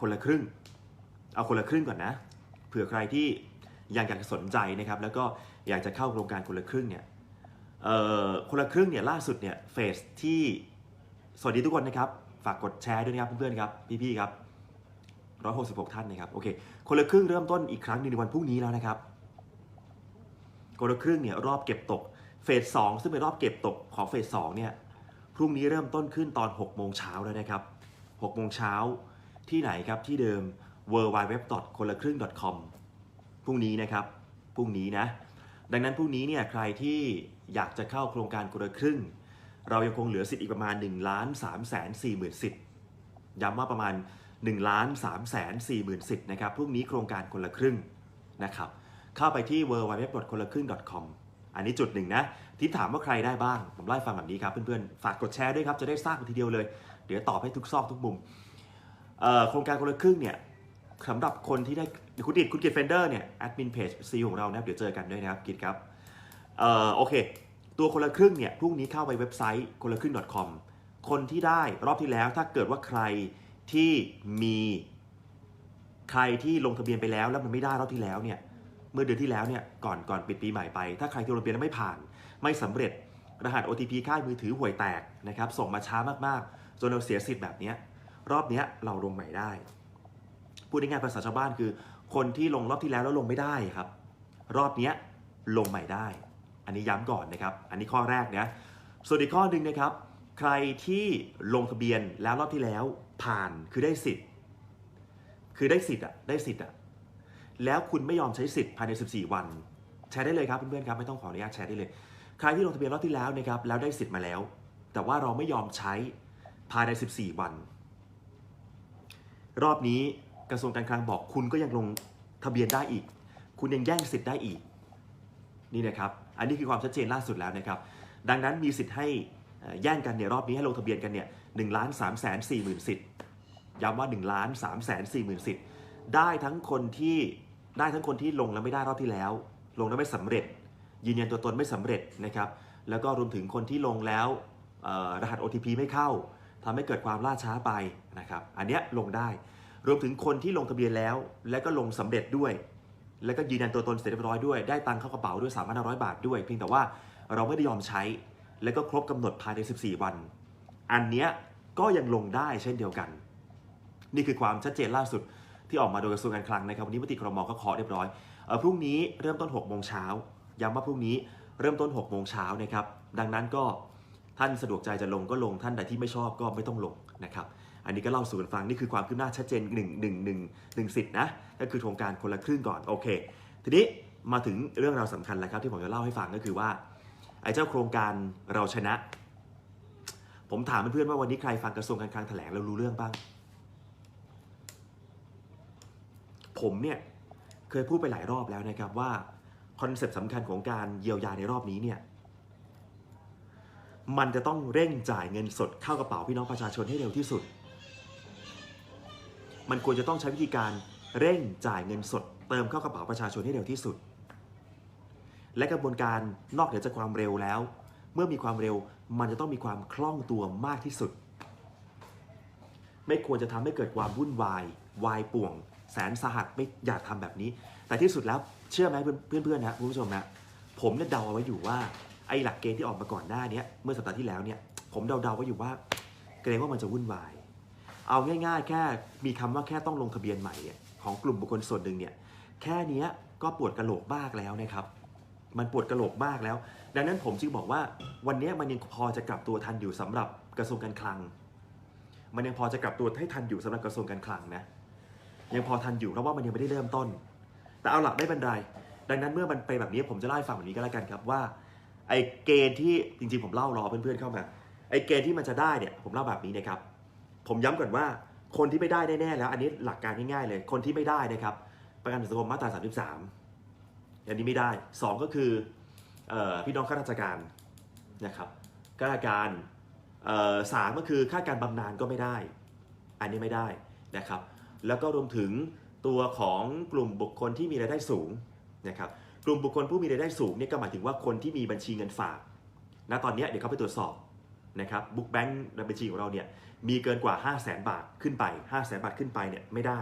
คนละครึ่ง เอาคนละครึ่งก่อนนะ เผื่อใครที่ยังอยากสนใจนะครับ แล้วก็อยากจะเข้าโครงการคนละครึ่งเนี่ยเอ่อคนละครึ่งเนี่ยล่าสุดเนี่ยเฟสที่สวัสดีทุกคนนะครับ ฝากกดแชร์ด้วยนะครับเพื่อนๆครับพี่ๆครับ166 ท่านนะครับโอเคคนละครึ่งเริ่มต้นอีกครั้งในวันพรุ่งนี้แล้วนะครับคนละครึ่งเนี่ยรอบเก็บตกเฟสสองซึ่งเป็นรอบเก็บตกของเฟสสองเนี่ยพรุ่งนี้เริ่มต้นขึ้นตอน6โมงเช้าแล้วนะครับ6โมงเช้า ที่ไหนครับที่เดิม w w w คนละครึ่ง .com พรุ่งนี้นะครับพรุ่งนี้นะ ดังนั้นพรุ่งนี้เนี่ยใครที่อยากจะเข้าโครงการคนละครึ่ง เรายังคงเหลือสิทธิ์อีกประมาณ1ล้าน3แสน4หมื่นสิทธิ์ย้ำว่าประมาณ1ล้าน3แสน4หมื่นสิทธิ์นะครับพรุ่งนี้โครงการคนละครึ่งนะครับเข้าไปที่ w w w คนละครึ่ง .com อันนี้จุดหนึ่งนะ ที่ถามว่าใครได้บ้าง ผมไล่ฟังแบบนี้ครับเพื่อนๆ ฝากกดแชร์ด้วยครับ จะได้ทราบทีเดียวเลย เดี๋ยวตอบให้ทุกซอกทุกมุม โครงการคนละครึ่งเนี่ยสำหรับคนที่ได้คุณดิดคุณกิตเฟนเดอร์เนี่ยแอดมินเพจซีของเรานะครับเดี๋ยวเจอกันด้วยนะครับกิตครับเอ่อโอเค ตัวคนละครึ่งเนี่ยพรุ่งนี้เข้าไปเว็บไซต์คนละครึ่ง .com คนที่ได้รอบที่แล้วถ้าเกิดว่าใครที่มีใครที่ลงทะเบียนไปแล้วแล้วมันไม่ได้รอบที่แล้วเนี่ยเมื่อเดือนที่แล้วเนี่ยก่อนก่อนปิดปีใหม่ไป ถ้าใครที่ลงทะเบียนแล้วไม่ผ่าน ไม่สำเร็จรหัส OTP ค่ายมือถือห่วยแตกนะครับส่งมาช้ามากๆจนเราเสียสิทธิ์แบบเนี้ย รอบนี้เราลงใหม่ได้ พูดง่ายๆภาษาชาวบ้านคือ คนที่ลงรอบที่แล้วแล้วลงไม่ได้ครับ รอบนี้ลงใหม่ได้ อันนี้ย้ำก่อนนะครับ อันนี้ข้อแรกนะส่วนอีกข้อหนึ่งนะครับ ใครที่ลงทะเบียนแล้วรอบที่แล้วผ่านคือได้สิทธิ์ คือได้สิทธิ์อะได้สิทธิ์อะแล้วคุณไม่ยอมใช้สิทธิ์ภายใน 14 วัน แชร์ได้เลยครับเพื่อนๆครับไม่ต้องขออนุญาตแชร์ได้เลย ใครที่ลงทะเบียนรอบที่แล้วนะครับแล้วได้สิทธิ์มาแล้ว แต่ว่าเราไม่ยอมใช้ภายใน 14 วัน รอบนี้กระทรวงการคลังบอกคุณก็ยังลงทะเบียนได้อีก คุณยังแย่งสิทธิ์ได้อีก นี่นะครับ อันนี้คือความชัดเจนล่าสุดแล้วนะครับ ดังนั้นมีสิทธิ์ให้แย่งกันเนี่ยรอบนี้ให้ลงทะเบียนกันเนี่ยหนึ่งล้านสามแสนสี่หมื่นสิทธิ์ย้ำว่า1ล้าน3แสน4หมื่นสิทธิ์ได้ทั้งคนที่ได้ทั้งคนที่ลงแล้วไม่ได้รอบที่แล้ว ลงแล้วไม่สำเร็จ ยืนยันตัวตนไม่สำเร็จนะครับ แล้วก็รวมถึงคนที่ลงแล้วรหัส OTP ไม่เข้าทำให้เกิดความล่าช้าไปนะครับ อันเนี้ยลงได้ รวมถึงคนที่ลงทะเบียนแล้ว และก็ลงสำเร็จด้วย แล้วก็ยืนยันตัวตนเสร็จเรียบร้อยด้วย ได้ตังค์เข้ากระเป๋าด้วย3,500บาทด้วย เพียงแต่ว่าเราไม่ได้ยอมใช้ แล้วก็ครบกำหนดภายใน 14 วัน อันเนี้ยก็ยังลงได้เช่นเดียวกัน นี่คือความชัดเจนล่าสุดที่ออกมาโดยกระทรวงการคลังนะครับวันนี้มติครมก็เคาะเรียบร้อยออพรุ่งนี้เริ่มต้น6โมงเช้าย้ำว่าพรุ่งนี้เริ่มต้น6โมงเช้านะครับดังนั้นก็ท่านสะดวกใจจะลงก็ลงท่านใดที่ไม่ชอบก็ไม่ต้องลงนะครับ อันนี้ก็เล่าสู่กันฟังนี่คือความคืบหน้าชัดเจน1 1 1 1สิทธินะก็คือโครงการคนละครึ่งก่อนโอเค ทีนี้มาถึงเรื่องราวสำคัญแล้วครับที่ผมจะเล่าให้ฟังก็คือว่าไอ้เจ้าโครงการเราชนะ ผมถามเพื่อนๆว่าวันนี้ใครฟังกระทรวงการคลังแถลงแล้วรู้เรื่องบ้าง ผมเนี่ยเคยพูดไปหลายรอบแล้วนะครับว่าคอนเซปต์สำคัญของการเยียวยาในรอบนี้เนี่ยมันจะต้องเร่งจ่ายเงินสดเข้ากระเป๋าพี่น้องประชาชนให้เร็วที่สุด มันควรจะต้องใช้วิธีการเร่งจ่ายเงินสด เติมเข้ากระเป๋าประชาชนให้เร็วที่สุด และกระบวนการนอกเหนือจากความเร็วแล้ว เมื่อมีความเร็วมันจะต้องมีความคล่องตัวมากที่สุด ไม่ควรจะทำให้เกิดความวุ่นวายวายป่วง แสนสาหัสไม่อยากทำแบบนี้ แต่ที่สุดแล้วเชื่อไหมเพื่อนๆนะคุณผู้ชมนะผมเนี่ยเดาเอาไว้อยู่ว่าไอ้หลักเกณฑ์ที่ออกมาก่อนหน้านี้เมื่อสัปดาห์ที่แล้วเนี่ยผมเดาๆไว้อยู่ว่า เกรงว่ามันจะวุ่นวาย เอาง่าย ๆ แค่มีคำว่าแค่ต้องลงทะเบียนใหม่เนี่ยของกลุ่มบุคคลส่วนหนึ่งเนี่ยแค่นี้ก็ปวดกระโหลกมากแล้วนะครับ มันปวดกระโหลกมากแล้ว ดังนั้นผมจึงบอกว่าวันนี้มันยังพอจะกลับตัวทันอยู่สำหรับกระทรวงการคลัง มันยังพอจะกลับตัวให้ทันอยู่สำหรับกระทรวงการคลังนะยังพอทันอยู่เพราะว่ามันยังไม่ได้เริ่มต้น แต่เอาหลักไม่เป็นไรดังนั้นเมื่อมันไปแบบนี้ผมจะเล่าให้ฟังแบบนี้ก็แล้วกันครับว่าไอ้เกณฑ์ที่จริงๆผมเล่ารอเพื่อนๆเข้ามาไอ้เกณฑ์ที่มันจะได้เนี่ยผมเล่าแบบนี้นะครับ ผมย้ำก่อนว่าคนที่ไม่ได้แน่ๆแล้ว อันนี้หลักการง่ายๆเลย คนที่ไม่ได้นะครับ ประกันสังคมมาตรา 33 อันนี้ไม่ได้สองก็คืออพี่น้องข้าราชการนะครับข้าราชการสามก็คือค่าการบำนาญก็ไม่ได้ อันนี้ไม่ได้นะครับ แล้วก็รวมถึงตัวของกลุ่มบุคคลที่มีรายได้สูงนะครับ กลุ่มบุคคลผู้มีรายได้สูงเนี่ยก็หมายถึงว่าคนที่มีบัญชีเงินฝากณตอนนี้เดี๋ยวเขาไปตรวจสอบ นะครับบุ๊กแบงค์ในบัญชีของเราเนี่ยมีเกินกว่า 5 0 0แสนบาทขึ้นไป 5 0 0แสนบาทขึ้นไปเนี่ยไม่ได้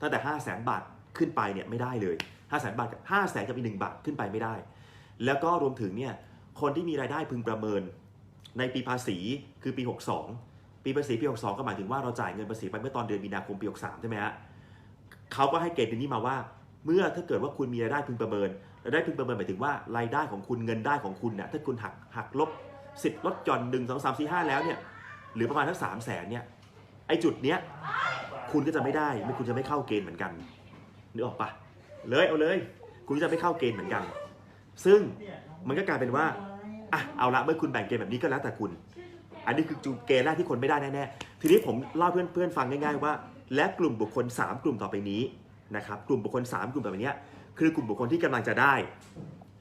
ตั้งแต่ 5 0 0แสนบาทขึ้นไปเนี่ยไม่ได้เลย 5 0 0แสนบาทกับ5แสนกับอีกหนึ่งบาทขึ้นไปไม่ได้ แล้วก็รวมถึงเนี่ยคนที่มีรายได้พึงประเมินในปีภาษีคือปี 62 ปีภาษีปี 62 ก็หมายถึงว่าเราจ่ายเงินภาษีไปเมื่อตอนเดือนมีนาคมปี 63 ใช่ไหมฮะเขาก็ให้เกณฑ์นี้มาว่า เมื่อถ้าเกิดว่าคุณมีรายได้พึงประเมินรายได้พึงประเมินหมายถึงว่ารายได้ของคุณเงินได้ของคุณเนี่ยถ้าคุณหักหักลบ สิทธิ์ลดหย่อนหนึ่งสองสามสี่ห้าแล้วเนี่ยหรือประมาณทั้งสามแสนเนี่ยไอจุดเนี้ยคุณก็จะไม่ได้ไม่คุณจะไม่เข้าเกณฑ์เหมือนกันนึกออกปะเลยเอาเลย คุณจะไม่เข้าเกณฑ์เหมือนกัน ซึ่งมันก็กลายเป็นว่าอะเอาละเมื่อคุณแบ่งเกณฑ์แบบนี้ก็แล้วแต่คุณ อันนี้คือจูเกณฑ์แรกที่คนไม่ได้แน่ๆทีนี้ผมเล่าเพื่อนๆฟังง่ายๆว่า และกลุ่มบุคคล 3 กลุ่มต่อไปนี้นะครับกลุ่มบุคคล 3 กลุ่มต่อไปเนี้ยคือกลุ่มบุคคลที่กำลังจะได้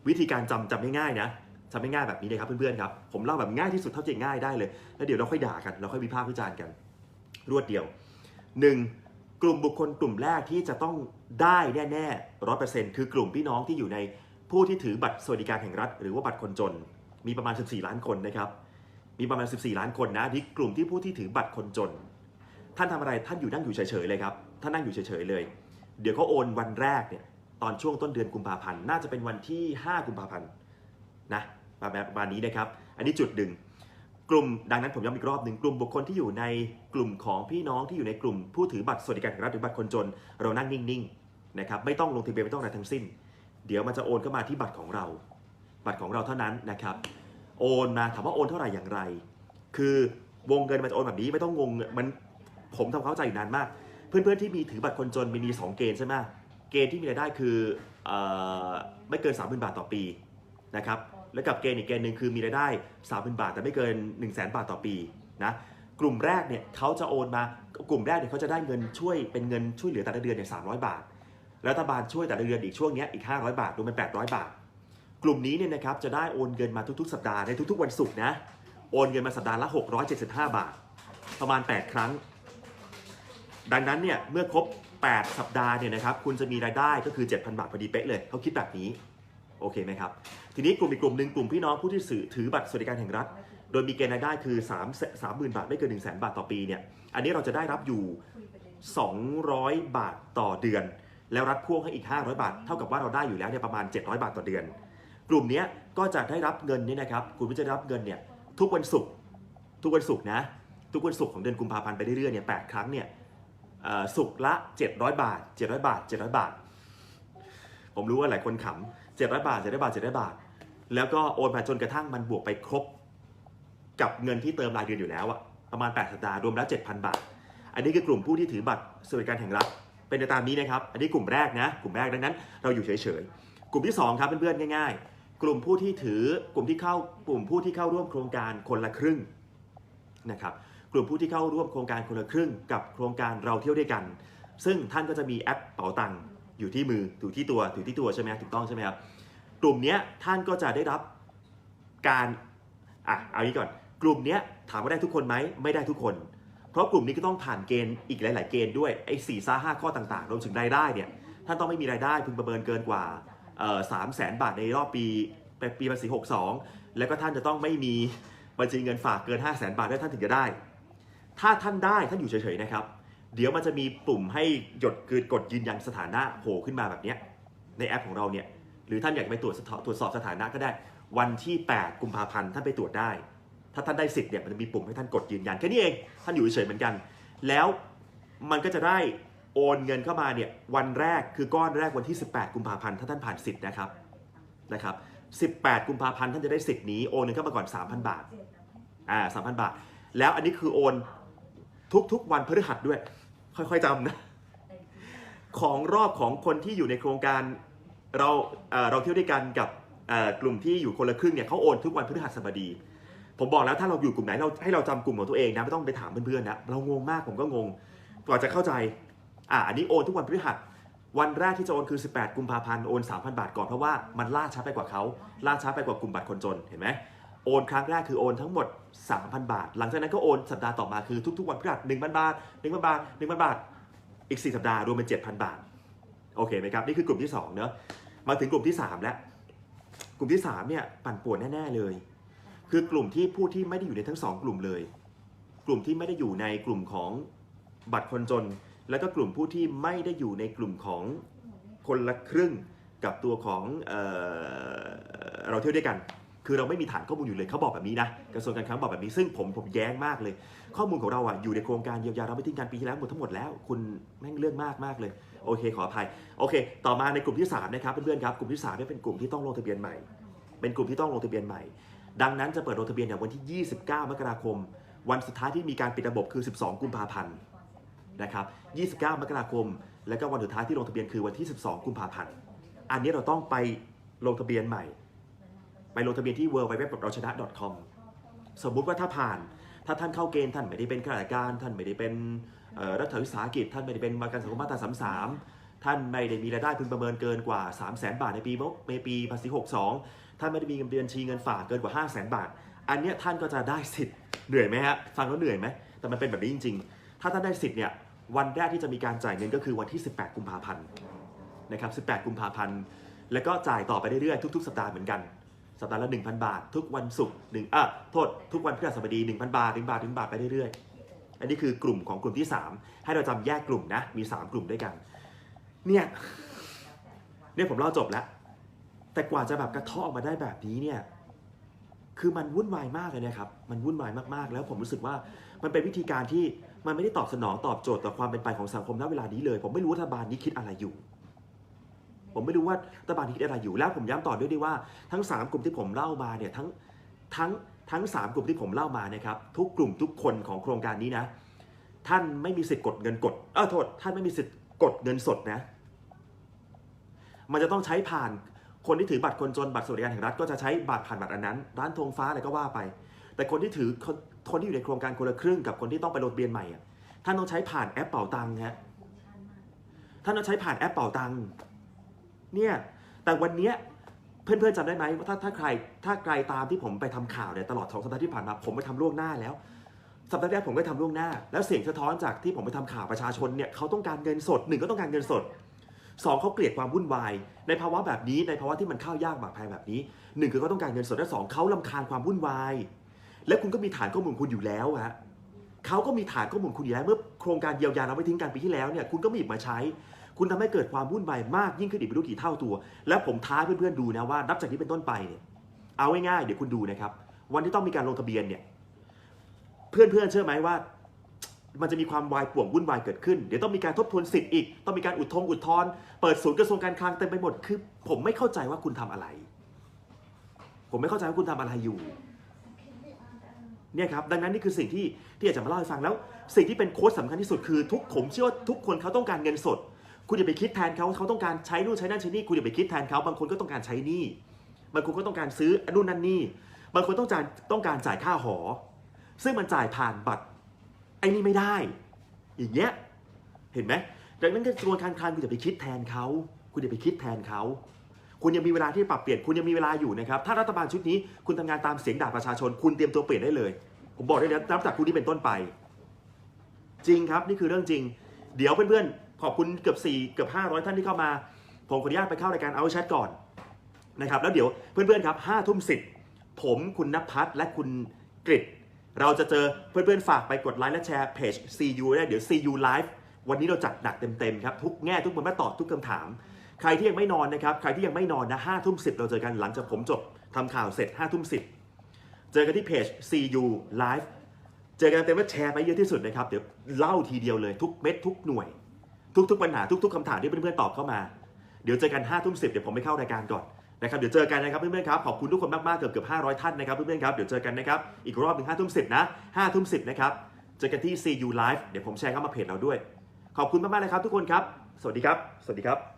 วิธีการจำจำง่ายๆนะ จำง่ายๆแบบนี้เลยครับเพื่อนๆครับ ผมเล่าแบบง่ายที่สุดเท่าที่ง่ายได้เลย แล้วเดี๋ยวเราค่อยด่ากัน เราค่อยวิพากษ์วิจารณ์กัน รวดเดียว 1. กลุ่มบุคคลกลุ่มแรกที่จะต้องได้แน่ๆร้อยเปอร์เซ็นต์คือกลุ่มพี่น้องที่อยู่ในผู้ที่ถือบัตรสวัสดิการแห่งรัฐ หรือว่าบัตรคนจน มีประมาณ 14 ล้านคนนะครับ มีประมาณ 14 ล้านคนนะที่กลุ่มที่ผู้ที่ถือบัตรคนจน ท่านทำอะไรท่านอยู่นั่งอยู่เฉยๆเลยครับท่านนั่งอยู่เฉยๆเลย เดี๋ยวเขาโอนวันแรกเนี่ยตอนช่วงต้นเดือนกุมภาพันธ์น่าจะเป็นวันที่ 5 กุมภาพันธ์นะ ประมาณประมาณนี้นะครับ อันนี้จุดหนึ่งกลุ่มดังนั้นผมย้ำอีกรอบหนึ่งกลุ่มบุคคลที่อยู่ในกลุ่มของพี่น้องที่อยู่ในกลุ่มผู้ถือบัตรสวัสดิการแห่งรัฐหรือบัตรคนจน เรานั่งนิ่งๆนะครับไม่ต้องลงทะเบียนไม่ต้องอะไรทั้งสิ้น เดี๋ยวมันจะโอนเข้ามาที่บัตรของเรา บัตรของเราเท่านั้นนะครับ โอนมาถามว่าโอนเท่าไหร่อย่างไร คือวงเงินมันจะโอนแบบนี้ไม่ต้องงงมันผมทำเข้าใจอยู่นานมาก เพื่อนๆที่มีถือบัตรคนจนมีมีสองเกณฑ์ใช่ไหมเกณฑ์ที่มีรายได้คือเออไม่เกิน 30,000 บาทต่อปีนะครับ แล้วกับเกณฑ์อีกเกณฑ์หนึ่งคือมีรายได้30,000บาท แต่ไม่เกิน1 0 0 0 0แบาทต่อปีนะกลุ่มแรกเนี่ยเขาจะโอนมากลุ่มแรกเนี่ยเขาจะได้เงินช่วยเป็นเงินช่วยเหลือแต่ละเดือนเนี่ย300บาท รัฐบาลช่วยแต่ละเดือนอีกช่วงเนี้ยอีก 500 บาทรวมเป็น 800 บาท กลุ่มนี้เนี่ยนะครับจะได้โอนเงินมาทุกๆ สัปดาห์ในทุกๆ วันศุกร์นะโอนเงินมาสัปดาห์ละ 675 บาท ประมาณ 8 ครั้ง ดังนั้นเนี่ยเมื่อครบ 8 สัปดาห์เนี่ยนะครับคุณจะมีรายได้ก็คือ 7,000 บาทพอดีเป๊ะเลยเขาคิดแบบนี้ โอเคไหมครับ ทีนี้กลุ่มอีกกลุ่มหนึ่งกลุ่มพี่น้องผู้ที่สื่อถือบัตรสวัสดิการแห่งรัฐ โดยมีเกณฑ์รายได้คือ3 30,000 บาทไม่เกิน1 0 0 0 0 0 บาทต่อปีเนี่ย อันนี้เราจะได้รับอยู่ 200 บาทต่อเดือน แล้วรัฐพ่วงให้อีก 500 บาท เท่ากับว่าเราได้อยู่แล้วเนี่ยประมาณ 700 บาทต่อเดือน กลุ่มนี้ก็จะได้รับเงินเนี่ยนะครับกลุ่มที่จะได้รับเงินเนี่ยทุกวันศุกร์ทุกวันศุกร์นะทุกวันศุกร์ของเดือนกุมภาพันธ์ไปเรื่อยๆเนี่ยแครั้งเนี่ยศุกร์ละ 700 บาท 700 บาท 700 บาท ผมรู้ว่าหลายคนขำ 700 บาท700บาท700บาท แล้วก็โอนมาจนกระทั่งมันบวกไปครบ กับเงินที่เติมรายเดือนอยู่แล้วอะประมาณ 8 สัปดาห์รวมแล้ว 7,000 บาท อันนี้คือกลุ่มผู้ที่ถือบัตรสวัสดิการแห่งรัฐเป็นไปตามนี้นะครับ อันนี้กลุ่มแรกนะ กลุ่มแรกดังนั้น เราอยู่เฉยๆ กลุ่มที่ 2 ครับเพื่อนๆง่าย ๆ กลุ่มผู้ที่ถือกลุ่มที่เข้ากลุ่มผู้ที่เข้าร่วมโครงการคนละครึ่งนะครับ กลุ่มผู้ที่เข้าร่วมโครงการคนละครึ่ง กับโครงการเราเที่ยวด้วยกัน ซึ่งท่านก็จะมีแอปเป๋าตังค์ อยู่ที่มืออยู่ที่ตัวอยู่ที่ตัวใช่ไหมถูกต้องใช่ไหมครับกลุ่มนี้ท่านก็จะได้รับการอะเอางี้ก่อน กลุ่มนี้ถามว่าได้ทุกคนไหมไม่ได้ทุกคน เพราะกลุ่มนี้ก็ต้องผ่านเกณฑ์อีกหลาย ๆ เกณฑ์ด้วยไอ้สี่ซ่าห้าข้อต่างๆรวมถึงรายได้เนี่ยท่านต้องไม่มีรายได้พึงประเมินเกินกว่าสามแสนบาทในรอบปีปีภาษี62 แล้วก็ท่านจะต้องไม่มีบัญชีเงินฝากเกิน 5 0 0แสนบาทด้วยท่านถึงจะได้ ถ้าท่านได้ท่านอยู่เฉยๆนะครับ เดี๋ยวมันจะมีปุ่มให้หยดคือกดยืนยันสถานะโผล่ขึ้นมาแบบนี้ในแอปของเราเนี่ยหรือท่านอยากไปตรวจตรวจสอบสถานะก็ได้ วันที่ 8 กุมภาพันธ์ท่านไปตรวจได้ ถ้าท่านได้สิทธิ์เนี่ยมันจะมีปุ่มให้ท่านกดยืนยันแค่นี้เองท่านอยู่เฉยเหมือนกัน แล้วมันก็จะได้โอนเงินเข้ามาเนี่ยวันแรกคือก้อนแรกวันที่ 18 กุมภาพันธ์ถ้าท่านผ่านสิทธิ์นะครับนะครับ18 กุมภาพันธ์ท่านจะได้สิทธิ์นี้โอนเงินเข้ามาก่อน 3,000 บาทอ่า3,000 บาท แล้วอันนี้คือโอน ทุกๆ วันพฤหัสด้วย ค่อยๆจำนะ ของรอบของคนที่อยู่ในโครงการเราเราเที่ยวด้วยกันกับกลุ่มที่อยู่คนละครึ่งเนี่ยเขาโอนทุกวันพฤหัสบดี ผมบอกแล้วถ้าเราอยู่กลุ่มไหนเราให้เราจำกลุ่มของตัวเองนะไม่ต้องไปถามเพื่อนๆนะเรางงมากผมก็งงกว่าจะเข้าใจอ่าอันนี้โอนทุกวันพฤหัสวันแรกที่จะโอนคือ 18 กุมภาพันธ์ โอน 3,000 บาทก่อนเพราะว่ามันล่าช้าไปกว่าเขาล่าช้าไปกว่ากลุ่มบัตรคนจน เห็นไหม โอนครั้งแรกคือโอนทั้งหมด 3,000 บาท หลังจากนั้นก็โอนสัปดาห์ต่อมาคือทุกๆ วันพฤหัส1,000บาท1,000บาท1,000บาท อีก 4 สัปดาห์รวมเป็น 7,000 บาท โอเคไหมครับ นี่คือกลุ่มที่ 2 เนอะมาถึงกลุ่มที่ 3 แล้ว กลุ่มที่ 3 เนี่ย ปั่นป่วนแน่ ๆ เลย คือกลุ่มที่ผู้ที่ไม่ได้อยู่ในทั้งสองกลุ่มเลย กลุ่มที่ไม่ได้อยู่ในกลุ่มของบัตรคนจน แล้วก็กลุ่มผู้ที่ไม่ได้อยู่ในกลุ่มของคนละครึ่งกับตัวของเออเราเที่ยวด้วยกัน คือเราไม่มีฐานข้อมูลอยู่เลยเขาบอกแบบนี้นะกระทรวงการคลังบอกแบบนี้ซึ่งผมผมแย้งมากเลย ข้อมูลของเราอะอยู่ในโครงการเยียวยาเราไม่ทิ้งกันปีที่แล้วหมดทั้งหมดแล้วคุณแม่งเรื่องมากมากเลยโอเคขออภัยโอเค ต่อมาในกลุ่มที่3นะครับเพื่อนๆครับกลุ่มที่3เนี่ยเป็นกลุ่มที่ต้องลงทะเบียนใหม่ เป็นกลุ่มที่ต้องลงทะเบียนใหม่ ดังนั้นจะเปิดลงทะเบียนเนี่ยวันที่ 29 มกราคม วันสุดท้ายที่มีการปิดระบบคือ 12 กุมภาพันธ์นะครับ 29 มกราคม แล้วก็วันสุดท้ายที่ลงทะเบียนคือวันที่ 12 กุมภาพันธ์ อันนี้เราต้องไปลงทะเบียนใหม่ ไปลงทะเบียนที่ w w w เราชนะ .com สมมุติว่าถ้าผ่าน ถ้าท่านเข้าเกณฑ์ท่านไม่ได้เป็นข้าราชการ ท่านไม่ได้เป็นรัฐวิสาหกิจ ท่านไม่ได้เป็นประกันสังคมมาตรา33 ท่านไม่ได้มีรายได้พึงประเมินเกินกว่า 3 0 0 0 0 0บาทในปีในปีภาษี62 ท่านไม่ได้มีเงินเดือนชีเงินฝากเกินกว่า 5 0 0 0 0 0บาท อันเนี้ยท่านก็จะได้สิทธิ์เหนื่อยไหมฮะฟังแล้วเหนื่อยไหมแต่มันเป็นแบบนี้จริง ๆ ถ้าท่านได้สิทธิ์เนี่ยวันแรกที่จะมีการจ่ายเงินก็คือวันที่ 18 กุมภาพันธ์นะครับ 18 กุมภาพันธ์ แล้วก็จ่ายต่อไปเรื่อยๆ ทุก ๆ สัปดาห์เหมือนกัน สัปดาห์ละ1,000 บาท ทุกวันศุกร์หนึ่งอะโทษทุกวันพฤหัสบดี 1,000 บาท1บาท1บาทไปเรื่อยๆ อันนี้คือกลุ่มของกลุ่มที่ 3 ให้เราจำแยกกลุ่มนะ มี 3 กลุ่มด้วยกัน เนี่ย เนี่ยผมเล่าจบแล้ว แต่กว่าจะแบบกระเทาะออกมาได้แบบนี้เนี่ย คือมันวุ่นวายมากเลยนะครับ มันวุ่นวายมากๆ แล้วผมรู้สึกว่ามันเป็นวิธีการที่มันไม่ได้ตอบสนองตอบโจทย์ต่อความเป็นไปของสังคมณเวลานี้เลย ผมไม่รู้ว่ารัฐบาลนี้คิดอะไรอยู่ ผมไม่รู้ว่ารัฐบาลคิดอะไรอยู่แล้วผมย้ำต่อด้วยด้วยว่าทั้ง 3 กลุ่มที่ผมเล่ามาเนี่ยทั้งทั้งทั้งสามกลุ่มที่ผมเล่ามานะครับทุกกลุ่มทุกคนของโครงการนี้นะ ท่านไม่มีสิทธิ์กดเงินกดเออโทษท่านไม่มีสิทธิ์กดเงินสดนะ มันจะต้องใช้ผ่านคนที่ถือบัตรคนจนบัตรสวัสดิการแห่งรัฐก็จะใช้บัตรผ่านบัตรอันนั้น ร้านธงฟ้าอะไรก็ว่าไป แต่คนที่ถือคนคนที่อยู่ในโครงการคนละครึ่งกับคนที่ต้องไปลงทะเบียนใหม่อะท่านต้องใช้ผ่านแอปเป่าตังค์ฮะท่านต้องใช้ผ่านแอปเป่าตังค์ เนี่ยแต่วันเนี้ยเพื่อนๆจำได้ไหมว่าถ้าถ้าใครถ้าใครตามที่ผมไปทำข่าวเนี่ยตลอดสองสัปดาห์ที่ผ่านมาผมไปทำล่วงหน้าแล้วสัปดาห์แรกผมก็ทำล่วงหน้า แล้วเสียงสะท้อนจากที่ผมไปทำข่าวประชาชนเนี่ยเขาต้องการเงินสดหนึ่งก็ต้องการเงินสดสองเขาเกลียดความวุ่นวาย ในภาวะแบบนี้ในภาวะที่มันข้าวยากหมากแพงแบบนี้หนึ่งคือเขาต้องการเงินสดและสองเขาลำคาญความวุ่นวาย และคุณก็มีฐานข้อมูลคุณอยู่แล้วฮะเขาก็มีฐานข้อมูลคุณอยู่แล้วเมื่อโครงการเยียวยาเราไม่ทิ้งกันปีที่แล้วเนี่ยคุณก็มีหยิบมาใช้ คุณทำให้เกิดความวุ่นวายมากยิ่งขึ้นอีกไม่รู้กี่เท่าตัว แล้วผมท้าเพื่อนๆดูนะว่านับจากนี้เป็นต้นไปเนี่ยเอาง่ายๆเดี๋ยวคุณดูนะครับ วันที่ต้องมีการลงทะเบียนเนี่ยเพื่อนๆเชื่อไหมว่า มันจะมีความวายป่วงวุ่นวายเกิดขึ้น เดี๋ยวต้องมีการทบทวนสิทธิ์อีก ต้องมีการอุดทงอุดทธรณ์เปิดศูนย์กระทรวงการคลังเต็มไปหมดคือ ผมไม่เข้าใจว่าคุณทำอะไร ผมไม่เข้าใจว่าคุณทำอะไรอยู่เนี่ยครับดังนั้นนี่คือสิ่งที่ที่อยากจะมาเล่าให้ฟังแล้ว สิ่งที่เป็นโค้ดสำคัญที่สุดคือทุกผมเชื่อว่าทุกคนเขาต้องการเงินสด คุณอย่าไปคิดแทนเขาเขาต้องการใช้นู่นใช้นั่นใช้นี่คุณอย่าไปคิดแทนเขาบางคนก็ต้องการใช้นี่บางคนก็ต้องการซื้อนู่นนั่นนี่บางคนต้องการต้องการจ่ายค่าหอ ซึ่งมันจ่ายผ่านบัตรไอ้นี่ไม่ได้ อย่างเงี้ยเห็นไหมดังนั้นกระทรวงการคลังคุณอย่าไปคิดแทนเขาคุณอย่าไปคิดแทนเขาคุณยังมีเวลาที่ปรับเปลี่ยนคุณยังมีเวลาอยู่นะครับ ถ้ารัฐบาลชุดนี้คุณทำงานตามเสียงด่าประชาชน คุณเตรียมตัวเปลี่ยนได้เลย ผมบอกได้เลยนับจากพรุ่นี้เป็นต้นไป จริงครับนี่คือเรื่องจริง เดี๋ยวเพื่อนๆ ขอบคุณเกือบ4เกือบ500 ท่านที่เข้ามา ผมขออนุญาตไปเข้ารายการเอาแชทก่อนนะครับแล้วเดี๋ยวเพื่อนๆครับ5ทุ่มสิผมคุณนภัสและคุณกริตเราจะเจอเพื่อนๆฝากไปกดไลค์และแชร์เพจ CU ได้เดี๋ยว CU Live วันนี้เราจัดหนักเต็มๆครับทุกแง่ทุกมุมมาตอบทุกคำถาม ใครที่ยังไม่นอนนะครับใครที่ยังไม่นอนนะห้าทุ่มสิเราเจอกันหลังจากผมจบทำข่าวเสร็จห้าทุ่มสิเจอกันที่เพจ CU Live เจอกันเต็มว่าแชร์ไปเยอะที่สุดนะครับเดี๋ยวเล่าทีเดียวเลยทุกเม็ดทุกหน่วย ทุกๆปัญหาทุกๆคำถามที่เพื่อนๆตอบเข้ามา เดี๋ยวเจอกัน5้าทุ่มสิเดี๋ยวผมไปเข้ารายการก่อนนะครับเดี๋ยวเจอกันนะครับเพื่อนๆครับขอบคุณทุกคนมากๆเกือบเกือบห้าร้อยท่านนะครับเพื่อนๆครับเดี๋ยวเจอกันนะครับอีกรอบหนึ่งห้าทุ่มสินะห้าทุ่มสินะครับเจอกันที่ CU Live เดี๋ยวผมแชร์เข้ามาเพจเราด้วย ขอบคุณมากๆเลยครับทุกคนครับ สวัสดีครับ สวัสดีครับ